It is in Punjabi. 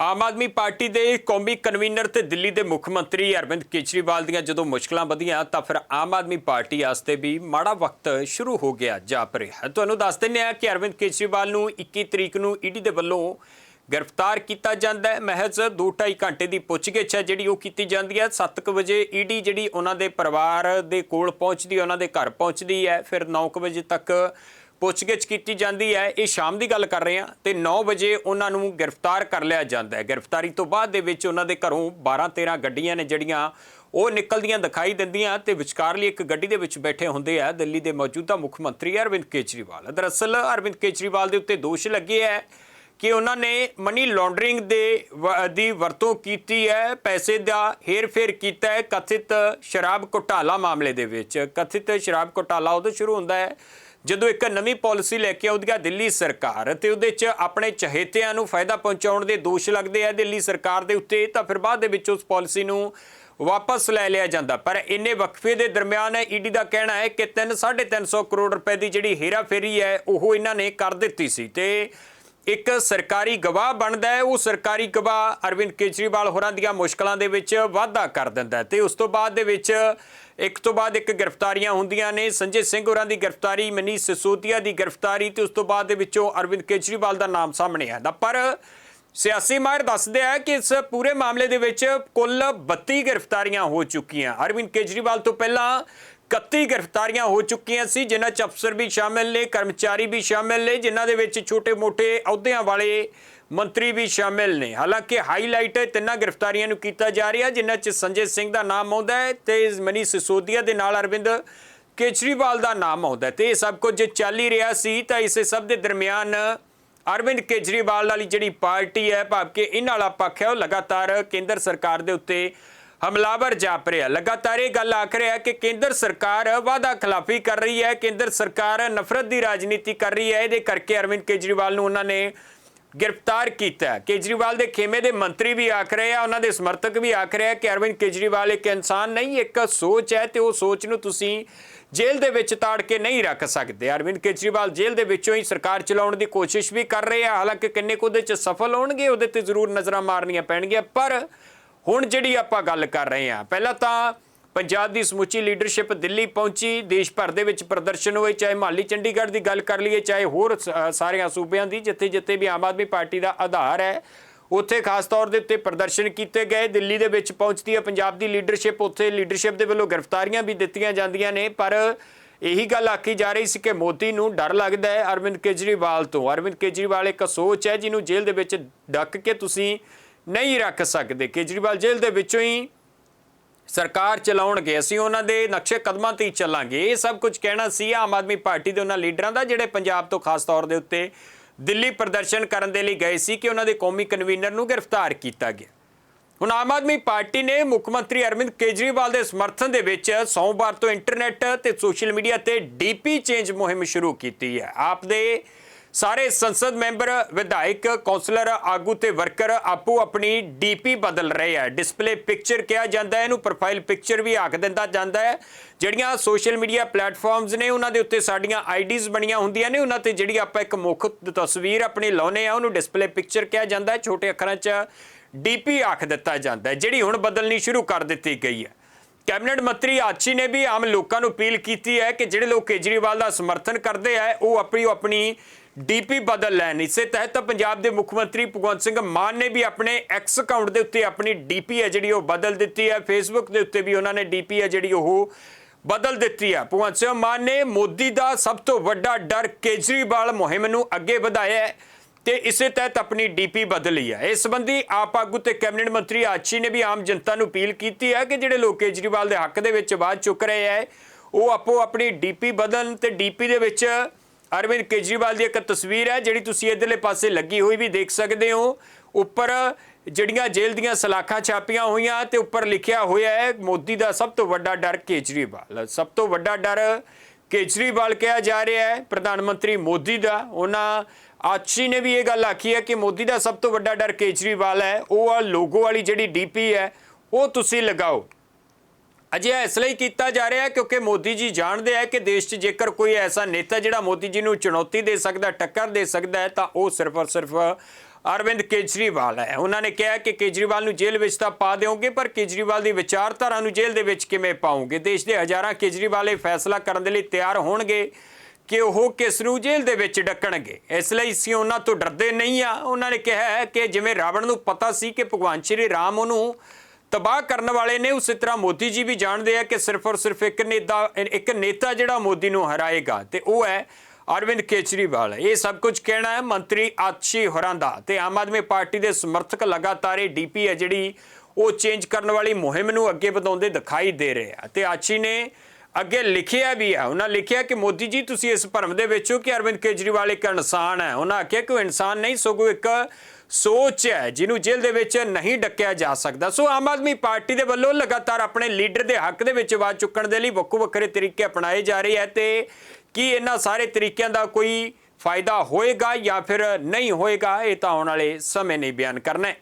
ਆਮ ਆਦਮੀ ਪਾਰਟੀ ਦੇ ਕੌਮੀ ਕਨਵੀਨਰ ਤੇ ਦਿੱਲੀ ਦੇ ਮੁੱਖ ਮੰਤਰੀ ਅਰਵਿੰਦ ਕੇਜਰੀਵਾਲ ਦੀਆਂ ਜਦੋਂ ਮੁਸ਼ਕਲਾਂ ਵਧੀਆਂ, ਤਾਂ ਫਿਰ ਆਮ ਆਦਮੀ ਪਾਰਟੀ ਵਾਸਤੇ ਵੀ ਮਾੜਾ ਵਕਤ ਸ਼ੁਰੂ ਹੋ ਗਿਆ ਜਾਪ ਰਿਹਾ। ਤੁਹਾਨੂੰ ਦੱਸ ਦਿੰਦੇ ਹਾਂ ਕਿ ਅਰਵਿੰਦ ਕੇਜਰੀਵਾਲ ਨੂੰ 21 ਤਰੀਕ ਨੂੰ ਈਡੀ ਦੇ ਵੱਲੋਂ ਗ੍ਰਿਫਤਾਰ ਕੀਤਾ ਜਾਂਦਾ ਹੈ। ਮਹਿਜ਼ 2.5 ਘੰਟੇ ਦੀ ਪੁੱਛਗਿੱਛ ਹੈ ਜਿਹੜੀ ਉਹ ਕੀਤੀ ਜਾਂਦੀ ਹੈ। 7:00 ਵਜੇ ਈਡੀ ਜਿਹੜੀ ਉਹਨਾਂ ਦੇ ਪਰਿਵਾਰ ਦੇ ਕੋਲ ਪਹੁੰਚਦੀ ਹੈ ਉਹਨਾਂ ਦੇ ਘਰ ਪਹੁੰਚਦੀ ਹੈ। ਫਿਰ 9:00 ਵਜੇ ਤੱਕ ਪੁੱਛਗਿੱਛ ਕੀਤੀ ਜਾਂਦੀ ਹੈ। ਇਹ ਸ਼ਾਮ ਦੀ ਗੱਲ ਕਰ ਰਹੇ ਹਾਂ ਤੇ 9 ਵਜੇ ਉਹਨਾਂ ਨੂੰ ਗ੍ਰਿਫਤਾਰ ਕਰ ਲਿਆ ਜਾਂਦਾ ਹੈ। ਗ੍ਰਿਫਤਾਰੀ ਤੋਂ ਬਾਅਦ ਦੇ ਵਿੱਚ ਉਹਨਾਂ ਦੇ ਘਰੋਂ 12-13 ਗੱਡੀਆਂ ਨੇ ਜਿਹੜੀਆਂ ਉਹ ਨਿਕਲਦੀਆਂ ਦਿਖਾਈ ਦਿੰਦੀਆਂ ਤੇ ਵਿਚਕਾਰਲੀ ਇੱਕ ਗੱਡੀ ਦੇ ਵਿੱਚ ਬੈਠੇ ਹੁੰਦੇ ਆ। ਦਿੱਲੀ ਦੇ ਮੌਜੂਦਾ ਮੁੱਖ ਮੰਤਰੀ ਅਰਵਿੰਦ ਕੇਜਰੀਵਾਲ। ਦਰਅਸਲ ਅਰਵਿੰਦ ਕੇਜਰੀਵਾਲ ਦੇ ਉੱਤੇ ਦੋਸ਼ ਲੱਗੇ ਹੈ ਕਿ ਉਹਨਾਂ ਨੇ ਮਨੀ ਲਾਂਡਰਿੰਗ ਦੇ ਵ- ਦੀ ਵਰਤੋਂ ਕੀਤੀ ਹੈ। ਪੈਸੇ ਦਾ ਹੇਰ-ਫੇਰ ਕੀਤਾ ਹੈ। ਕਥਿਤ ਸ਼ਰਾਬ ਘੁਟਾਲਾ ਮਾਮਲੇ ਦੇ ਵਿੱਚ। ਕਥਿਤ ਸ਼ਰਾਬ ਘੁਟਾਲਾ ਉਦੋਂ ਸ਼ੁਰੂ ਹੁੰਦਾ ਹੈ ਜਦੋਂ ਇੱਕ ਨਵੀਂ ਪਾਲਿਸੀ ਲੈ ਕੇ ਆਉਂਦੀ ਹੈ ਦਿੱਲੀ ਸਰਕਾਰ ਤੇ ਉਹਦੇ 'ਚ ਆਪਣੇ ਚਹੇਤਿਆਂ ਨੂੰ ਫਾਇਦਾ ਪਹੁੰਚਾਉਣ ਦੇ ਦੋਸ਼ ਲੱਗਦੇ ਆ ਦਿੱਲੀ ਸਰਕਾਰ ਦੇ ਉੱਤੇ, ਤਾਂ ਫਿਰ ਬਾਅਦ ਦੇ ਵਿੱਚ ਉਸ ਪਾਲਿਸੀ ਨੂੰ ਵਾਪਸ ਲੈ ਲਿਆ ਜਾਂਦਾ। ਪਰ ਇੰਨੇ ਵਕਫੇ ਦੇ ਦਰਮਿਆਨ ਈਡੀ ਦਾ ਕਹਿਣਾ ਹੈ ਕਿ 3 350 ਕਰੋੜ ਰੁਪਏ ਦੀ ਜਿਹੜੀ ਹੇਰਾਫੇਰੀ ਹੈ, ਉਹ ਇਹਨਾਂ ਨੇ ਕਰ ਦਿੱਤੀ ਸੀ ਤੇ ਇੱਕ ਸਰਕਾਰੀ ਗਵਾਹ ਬਣਦਾ ਹੈ, ਉਹ ਸਰਕਾਰੀ ਗਵਾਹ ਅਰਵਿੰਦ ਕੇਜਰੀਵਾਲ ਹੋਰਾਂ ਦੀਆਂ ਮੁਸ਼ਕਲਾਂ ਦੇ ਵਿੱਚ ਵਾਧਾ ਕਰ ਦਿੰਦਾ ਹੈ ਤੇ ਉਸ ਤੋਂ ਬਾਅਦ ਦੇ ਵਿੱਚ ਇੱਕ ਤੋਂ ਬਾਅਦ ਇੱਕ ਗ੍ਰਿਫਤਾਰੀਆਂ ਹੁੰਦੀਆਂ ਨੇ। ਸੰਜੇ ਸਿੰਘ ਹੋਰਾਂ ਦੀ ਗ੍ਰਿਫਤਾਰੀ, ਮਨੀਸ਼ ਸਿਸੋਦੀਆ ਦੀ ਗ੍ਰਿਫਤਾਰੀ ਤੇ ਉਸ ਤੋਂ ਬਾਅਦ ਦੇ ਵਿੱਚੋਂ ਅਰਵਿੰਦ ਕੇਜਰੀਵਾਲ ਦਾ ਨਾਮ ਸਾਹਮਣੇ ਆਉਂਦਾ ਪਰ ਸਿਆਸੀ ਮਾਹਿਰ ਦੱਸਦੇ ਆ ਕਿ ਇਸ ਪੂਰੇ ਮਾਮਲੇ ਦੇ ਵਿੱਚ ਕੁੱਲ 32 ਗ੍ਰਿਫਤਾਰੀਆਂ ਹੋ ਚੁੱਕੀਆਂ। ਅਰਵਿੰਦ ਕੇਜਰੀਵਾਲ ਤੋਂ ਪਹਿਲਾਂ 31 ਗ੍ਰਿਫਤਾਰੀਆਂ ਹੋ ਚੁੱਕੀਆਂ ਸੀ, ਜਿਨ੍ਹਾਂ 'ਚ ਅਫਸਰ ਵੀ ਸ਼ਾਮਿਲ ਨੇ, ਕਰਮਚਾਰੀ ਵੀ ਸ਼ਾਮਿਲ ਨੇ, ਜਿਨ੍ਹਾਂ ਦੇ ਵਿੱਚ ਛੋਟੇ-ਮੋਟੇ ਅਹੁਦਿਆਂ ਵਾਲੇ ਮੰਤਰੀ ਵੀ ਸ਼ਾਮਿਲ ਨੇ। ਹਾਲਾਂਕਿ ਹਾਈਲਾਈਟ ਤਿੰਨਾਂ ਗ੍ਰਿਫਤਾਰੀਆਂ ਨੂੰ ਕੀਤਾ ਜਾ ਰਿਹਾ, ਜਿਨ੍ਹਾਂ 'ਚ ਸੰਜੇ ਸਿੰਘ ਦਾ ਨਾਮ ਆਉਂਦਾ ਹੈ ਤੇ ਮਨੀਸ਼ ਸਿਸੋਦੀਆ ਦੇ ਨਾਲ ਅਰਵਿੰਦ ਕੇਜਰੀਵਾਲ ਦਾ ਨਾਮ ਆਉਂਦਾ ਹੈ। ਤੇ ਇਹ ਸਭ ਕੁਝ ਚੱਲ ਹੀ ਰਿਹਾ ਸੀ, ਤਾਂ ਇਸੇ ਸਭ ਦੇ ਦਰਮਿਆਨ ਅਰਵਿੰਦ ਕੇਜਰੀਵਾਲ ਵਾਲੀ ਜਿਹੜੀ ਪਾਰਟੀ ਹੈ, ਭਾਵ ਕਿ ਇਹਨਾਂ ਵਾਲਾ ਪੱਖ ਹੈ, ਉਹ ਲਗਾਤਾਰ ਕੇਂਦਰ ਸਰਕਾਰ ਦੇ ਉੱਤੇ ਹਮਲਾਵਰ ਜਾਪ ਰਿਹਾ। ਲਗਾਤਾਰ ਇਹ ਗੱਲ ਆਖ ਰਿਹਾ ਕਿ ਕੇਂਦਰ ਸਰਕਾਰ ਵਾਅਦਾ ਖਿਲਾਫੀ ਕਰ ਰਹੀ ਹੈ, ਕੇਂਦਰ ਸਰਕਾਰ ਨਫ਼ਰਤ ਦੀ ਰਾਜਨੀਤੀ ਕਰ ਰਹੀ ਹੈ। ਇਹਦੇ ਕਰਕੇ ਅਰਵਿੰਦ ਕੇਜਰੀਵਾਲ ਨੂੰ ਉਹਨਾਂ ਨੇ ਗ੍ਰਿਫਤਾਰ ਕੀਤਾ ਕੇਜਰੀਵਾਲ ਦੇ ਖੇਮੇ ਦੇ ਮੰਤਰੀ ਵੀ ਆਖ ਰਹੇ ਆ, ਉਹਨਾਂ ਦੇ ਸਮਰਥਕ ਵੀ ਆਖ ਰਹੇ ਆ ਕਿ ਅਰਵਿੰਦ ਕੇਜਰੀਵਾਲ ਇੱਕ ਇਨਸਾਨ ਨਹੀਂ, ਇੱਕ ਸੋਚ ਹੈ ਤੇ ਉਹ ਸੋਚ ਨੂੰ ਤੁਸੀਂ ਜੇਲ੍ਹ ਦੇ ਵਿੱਚ ਤਾੜ ਕੇ ਨਹੀਂ ਰੱਖ ਸਕਦੇ। ਅਰਵਿੰਦ ਕੇਜਰੀਵਾਲ ਜੇਲ੍ਹ ਦੇ ਵਿੱਚੋਂ ਹੀ ਸਰਕਾਰ ਚਲਾਉਣ ਦੀ ਕੋਸ਼ਿਸ਼ ਵੀ ਕਰ ਰਹੇ ਆ। ਹਾਲਾਂਕਿ ਕਿੰਨੇ ਕੁ ਉਹਦੇ ਚ ਸਫਲ ਹੋਣਗੇ, ਉਹਦੇ ਤੇ ਜ਼ਰੂਰ ਨਜ਼ਰਾਂ ਮਾਰਨੀਆਂ ਪੈਣਗੀਆਂ, ਪਰ ਹੁਣ ਜਿਹੜੀ ਆਪਾਂ ਗੱਲ ਕਰ ਰਹੇ ਹਾਂ, ਪਹਿਲਾਂ ਤਾਂ ਪੰਜਾਬ ਦੀ ਸਮੁੱਚੀ ਲੀਡਰਸ਼ਿਪ ਦਿੱਲੀ ਪਹੁੰਚੀ, ਦੇਸ਼ ਭਰ ਦੇ ਵਿੱਚ ਪ੍ਰਦਰਸ਼ਨ ਹੋਏ, ਚਾਹੇ ਮਾਲੀ ਚੰਡੀਗੜ੍ਹ ਦੀ ਗੱਲ ਕਰ ਲਈਏ, ਚਾਹੇ ਹੋਰ ਸ- ਸਾਰਿਆਂ ਸੂਬਿਆਂ ਦੀ ਜਿੱਥੇ ਜਿੱਥੇ ਵੀ ਆਮ ਆਦਮੀ ਪਾਰਟੀ ਦਾ ਆਧਾਰ ਹੈ, ਉੱਥੇ ਖਾਸ ਤੌਰ ਦੇ ਉੱਤੇ ਪ੍ਰਦਰਸ਼ਨ ਕੀਤੇ ਗਏ, ਦਿੱਲੀ ਦੇ ਵਿੱਚ ਪਹੁੰਚਦੀ ਹੈ ਪੰਜਾਬ ਦੀ ਲੀਡਰਸ਼ਿਪ ਉੱਥੇ ਲੀਡਰਸ਼ਿਪ ਦੇ ਵੱਲੋਂ ਗ੍ਰਿਫਤਾਰੀਆਂ ਵੀ ਦਿੱਤੀਆਂ ਜਾਂਦੀਆਂ ਨੇ, ਪਰ ਇਹੀ ਗੱਲ ਆਖੀ ਜਾ ਰਹੀ ਸੀ ਕਿ ਮੋਦੀ ਨੂੰ ਡਰ ਲੱਗਦਾ ਹੈ ਅਰਵਿੰਦ ਕੇਜਰੀਵਾਲ ਤੋਂ। ਅਰਵਿੰਦ ਕੇਜਰੀਵਾਲ ਇੱਕ ਸੋਚ ਹੈ, ਜਿਹਨੂੰ ਜੇਲ੍ਹ ਦੇ ਵਿੱਚ ਡੱਕ ਕੇ ਤੁਸੀਂ ਨਹੀਂ ਰੱਖ ਸਕਦੇ। ਕੇਜਰੀਵਾਲ ਜੇਲ੍ਹ ਦੇ ਵਿੱਚੋਂ ਹੀ ਸਰਕਾਰ ਚਲਾਉਣਗੇ। ਅਸੀਂ ਉਹਨਾਂ ਦੇ ਨਕਸ਼ੇ ਕਦਮਾਂ ਤੇ ਹੀ ਚੱਲਾਂਗੇ। ਇਹ ਸਭ ਕੁਝ ਕਹਿਣਾ ਸੀ ਆਮ ਆਦਮੀ ਪਾਰਟੀ ਦੇ ਉਹਨਾਂ ਲੀਡਰਾਂ ਦਾ, ਜਿਹੜੇ ਪੰਜਾਬ ਤੋਂ ਖਾਸ ਤੌਰ ਦੇ ਉੱਤੇ ਦਿੱਲੀ ਪ੍ਰਦਰਸ਼ਨ ਕਰਨ ਦੇ ਲਈ ਗਏ ਸੀ ਕਿ ਉਹਨਾਂ ਦੇ ਕੌਮੀ ਕਨਵੀਨਰ ਨੂੰ ਗ੍ਰਿਫਤਾਰ ਕੀਤਾ ਗਿਆ। ਹੁਣ ਆਮ ਆਦਮੀ ਪਾਰਟੀ ਨੇ ਮੁੱਖ ਮੰਤਰੀ ਅਰਵਿੰਦ ਕੇਜਰੀਵਾਲ ਦੇ ਸਮਰਥਨ ਦੇ ਵਿੱਚ ਸੋਮਵਾਰ ਤੋਂ ਇੰਟਰਨੈਟ ਤੇ ਸੋਸ਼ਲ ਮੀਡੀਆ ਤੇ ਡੀਪੀ ਚੇਂਜ ਮੁਹਿੰਮ ਸ਼ੁਰੂ ਕੀਤੀ ਹੈ। ਆਪ ਦੇ ਸਾਰੇ ਸੰਸਦ ਮੈਂਬਰ, ਵਿਧਾਇਕ, ਕੌਂਸਲਰ, ਆਗੂ ਤੇ ਵਰਕਰ ਆਪੋ ਆਪਣੀ ਡੀਪੀ ਬਦਲ ਰਹੇ ਆ। ਡਿਸਪਲੇ ਪਿਕਚਰ ਕਿਹਾ ਜਾਂਦਾ ਹੈ, ਇਹਨੂੰ ਪ੍ਰੋਫਾਈਲ ਪਿਕਚਰ ਵੀ ਆਖ ਦਿੰਦਾ ਜਾਂਦਾ ਹੈ। ਜਿਹੜੀਆਂ ਸੋਸ਼ਲ ਮੀਡੀਆ ਪਲੇਟਫਾਰਮਸ ਨੇ, ਉਹਨਾਂ ਦੇ ਉੱਤੇ ਸਾਡੀਆਂ ਆਈਡੀਜ਼ ਬਣੀਆਂ ਹੁੰਦੀਆਂ ਨੇ, ਉਹਨਾਂ ਤੇ ਜਿਹੜੀ ਆਪਾਂ ਇੱਕ ਮੁੱਖ ਤਸਵੀਰ ਆਪਣੀ ਲਾਉਨੇ ਆ ਉਹਨੂੰ ਡਿਸਪਲੇ ਪਿਕਚਰ ਕਿਹਾ ਜਾਂਦਾ ਹੈ। ਛੋਟੇ ਅੱਖਰਾਂ 'ਚ ਡੀਪੀ ਆਖ ਦਿੱਤਾ ਜਾਂਦਾ ਹੈ, ਜਿਹੜੀ ਹੁਣ ਬਦਲਣੀ ਸ਼ੁਰੂ ਕਰ ਦਿੱਤੀ ਗਈ ਹੈ। ਕੈਬਨਿਟ ਮੰਤਰੀ ਆਚੀ ਨੇ ਵੀ ਆਮ ਲੋਕਾਂ ਨੂੰ ਅਪੀਲ ਕੀਤੀ ਹੈ ਕਿ ਜਿਹੜੇ ਲੋਕ ਕੇਜਰੀਵਾਲ ਦਾ ਸਮਰਥਨ ਕਰਦੇ ਆ, ਉਹ ਆਪਣੀ ਆਪਣੀ ਡੀਪੀ ਬਦਲ ਲੈਣ ਇਸੇ ਤਹਿਤ ਪੰਜਾਬ ਦੇ ਮੁੱਖ ਮੰਤਰੀ ਭਗਵੰਤ ਸਿੰਘ ਮਾਨ ਨੇ ਵੀ ਆਪਣੇ ਐਕਸ ਅਕਾਊਂਟ ਦੇ ਉੱਤੇ ਆਪਣੀ ਡੀਪੀ ਹੈ ਜਿਹੜੀ ਉਹ ਬਦਲ ਦਿੱਤੀ ਹੈ। ਫੇਸਬੁੱਕ ਦੇ ਉੱਤੇ ਵੀ ਉਹਨਾਂ ਨੇ ਡੀਪੀ ਹੈ ਜਿਹੜੀ ਉਹ ਬਦਲ ਦਿੱਤੀ ਹੈ। ਭਗਵੰਤ ਸਿੰਘ ਮਾਨ ਨੇ ਮੋਦੀ ਦਾ ਸਭ ਤੋਂ ਵੱਡਾ ਡਰ ਕੇਜਰੀਵਾਲ ਮੁਹਿੰਮ ਨੂੰ ਅੱਗੇ ਵਧਾਇਆ ਹੈ ਤੇ ਇਸੇ ਤਹਿਤ ਆਪਣੀ ਡੀਪੀ ਬਦਲੀ ਹੈ। ਇਸ ਸੰਬੰਧੀ ਆਪ ਆਗੂ ਤੇ ਕੈਬਨਿਟ ਮੰਤਰੀ ਆਚੀ ਨੇ ਵੀ ਆਮ ਜਨਤਾ ਨੂੰ ਅਪੀਲ ਕੀਤੀ ਹੈ ਕਿ ਜਿਹੜੇ ਲੋਕ ਕੇਜਰੀਵਾਲ ਦੇ ਹੱਕ ਦੇ ਵਿੱਚ ਆਵਾਜ਼ ਚੁੱਕ ਰਹੇ ਹੈ, ਉਹ ਆਪੋ ਆਪਣੀ ਡੀਪੀ ਬਦਲਣ ਤੇ ਡੀਪੀ ਦੇ ਵਿੱਚ ਅਰਵਿੰਦ ਕੇਜਰੀਵਾਲ ਦੀ ਇੱਕ ਤਸਵੀਰ ਹੈ, ਜਿਹੜੀ ਤੁਸੀਂ ਇਧਰਲੇ ਪਾਸੇ ਲੱਗੀ ਹੋਈ ਵੀ ਦੇਖ ਸਕਦੇ ਹੋ। ਉੱਪਰ ਜਿਹੜੀਆਂ ਜੇਲ੍ਹ ਦੀਆਂ ਸਲਾਖਾਂ ਛਾਪੀਆਂ ਹੋਈਆਂ ਤੇ ਉੱਪਰ ਲਿਖਿਆ ਹੋਇਆ ਹੈ, ਮੋਦੀ ਦਾ ਸਭ ਤੋਂ ਵੱਡਾ ਡਰ ਕੇਜਰੀਵਾਲ। ਸਭ ਤੋਂ ਵੱਡਾ ਡਰ ਕੇਜਰੀਵਾਲ ਕਿਹਾ ਜਾ ਰਿਹਾ ਹੈ, ਪ੍ਰਧਾਨ ਮੰਤਰੀ ਮੋਦੀ ਦਾ। ਉਹਨਾਂ ਆਚੀ ਨੇ ਵੀ ਇਹ ਗੱਲ ਆਖੀ ਹੈ ਕਿ ਮੋਦੀ ਦਾ ਸਭ ਤੋਂ ਵੱਡਾ ਡਰ ਕੇਜਰੀਵਾਲ ਹੈ। ਉਹ ਆ ਲੋਗੋ ਵਾਲੀ ਜਿਹੜੀ ਡੀਪੀ ਹੈ, ਉਹ ਤੁਸੀਂ ਲਗਾਓ। ਅਜਿਹਾ ਇਸ ਲਈ ਕੀਤਾ ਜਾ ਰਿਹਾ ਹੈ ਕਿਉਂਕਿ ਮੋਦੀ ਜੀ ਜਾਣਦੇ ਆ ਕਿ ਦੇਸ਼ 'ਚ ਜੇਕਰ ਕੋਈ ਐਸਾ ਨੇਤਾ ਜਿਹੜਾ ਮੋਦੀ ਜੀ ਨੂੰ ਚੁਣੌਤੀ ਦੇ ਸਕਦਾ, ਟੱਕਰ ਦੇ ਸਕਦਾ ਹੈ, ਤਾਂ ਉਹ ਸਿਰਫ ਔਰ ਸਿਰਫ ਅਰਵਿੰਦ ਕੇਜਰੀਵਾਲ ਹੈ। ਉਹਨਾਂ ਨੇ ਕਿਹਾ ਕਿ ਕੇਜਰੀਵਾਲ ਨੂੰ ਜੇਲ੍ਹ ਵਿੱਚ ਤਾਂ ਪਾ ਦਿਓਗੇ, ਪਰ ਕੇਜਰੀਵਾਲ ਦੀ ਵਿਚਾਰਧਾਰਾ ਨੂੰ ਜੇਲ੍ਹ ਦੇ ਵਿੱਚ ਕਿਵੇਂ ਪਾਉਂਗੇ ਦੇਸ਼ ਦੇ ਹਜ਼ਾਰਾਂ ਕੇਜਰੀਵਾਲ ਇਹ ਫੈਸਲਾ ਕਰਨ ਦੇ ਲਈ ਤਿਆਰ ਹੋਣਗੇ ਕਿ ਉਹ ਕਿਸ ਨੂੰ ਜੇਲ੍ਹ ਦੇ ਵਿੱਚ ਡੱਕਣਗੇ? ਇਸ ਲਈ ਅਸੀਂ ਉਹਨਾਂ ਤੋਂ ਡਰਦੇ ਨਹੀਂ ਆ। ਉਹਨਾਂ ਨੇ ਕਿਹਾ ਕਿ ਜਿਵੇਂ ਰਾਵਣ ਨੂੰ ਪਤਾ ਸੀ ਕਿ ਭਗਵਾਨ ਸ਼੍ਰੀ ਰਾਮ ਉਹਨੂੰ ਤਬਾਹ ਕਰਨ ਵਾਲੇ ਨੇ ਉਸੇ ਤਰ੍ਹਾਂ ਮੋਦੀ ਜੀ ਵੀ ਜਾਣਦੇ ਆ ਕਿ ਸਿਰਫ ਔਰ ਸਿਰਫ ਇੱਕ ਨੇਤਾ ਇੱਕ ਨੇਤਾ ਜਿਹੜਾ ਮੋਦੀ ਨੂੰ ਹਰਾਏਗਾ ਤੇ ਉਹ ਹੈ ਅਰਵਿੰਦ ਕੇਜਰੀਵਾਲ। ਇਹ ਸਭ ਕੁਝ ਕਹਿਣਾ ਹੈ ਮੰਤਰੀ ਆਤਸ਼ੀ ਹੋਰਾਂ ਦਾ ਤੇ ਆਮ ਆਦਮੀ ਪਾਰਟੀ ਦੇ ਸਮਰਥਕ ਲਗਾਤਾਰ ਇਹ ਡੀਪੀ ਹੈ ਜਿਹੜੀ ਉਹ ਚੇਂਜ ਕਰਨ ਵਾਲੀ ਮੁਹਿੰਮ ਨੂੰ ਅੱਗੇ ਵਧਾਉਂਦੇ ਦਿਖਾਈ ਦੇ ਰਹੇ ਆ। ਤੇ ਆਚੀ ਨੇ ਅੱਗੇ ਲਿਖਿਆ ਵੀ ਹੈ ਉਹਨਾਂ ਲਿਖਿਆ ਕਿ ਮੋਦੀ ਜੀ ਤੁਸੀਂ ਇਸ ਭਰਮ ਦੇ ਵਿੱਚ ਹੋ ਕਿ ਅਰਵਿੰਦ ਕੇਜਰੀਵਾਲ ਇੱਕ ਇਨਸਾਨ ਹੈ। ਉਹਨਾਂ ਆਖਿਆ ਕਿ ਉਹ ਇਨਸਾਨ ਨਹੀਂ, ਸਗੋਂ ਇੱਕ ਸੋਚ ਹੈ, ਜਿਹਨੂੰ ਜੇਲ੍ਹ ਦੇ ਵਿੱਚ ਨਹੀਂ ਡੱਕਿਆ ਜਾ ਸਕਦਾ। ਸੋ ਆਮ ਆਦਮੀ ਪਾਰਟੀ ਦੇ ਵੱਲੋਂ ਲਗਾਤਾਰ ਆਪਣੇ ਲੀਡਰ ਦੇ ਹੱਕ ਦੇ ਵਿੱਚ ਆਵਾਜ਼ ਚੁੱਕਣ ਦੇ ਲਈ ਵੱਖੋ ਵੱਖਰੇ ਤਰੀਕੇ ਅਪਣਾਏ ਜਾ ਰਹੇ ਹੈ ਤੇ ਕੀ ਇਹਨਾਂ ਸਾਰੇ ਤਰੀਕਿਆਂ ਦਾ ਕੋਈ ਫਾਇਦਾ ਹੋਏਗਾ ਜਾਂ ਫਿਰ ਨਹੀਂ ਹੋਏਗਾ, ਇਹ ਤਾਂ ਆਉਣ ਵਾਲੇ ਸਮੇਂ ਨਹੀਂ ਬਿਆਨ ਕਰਨਾ ਹੈ।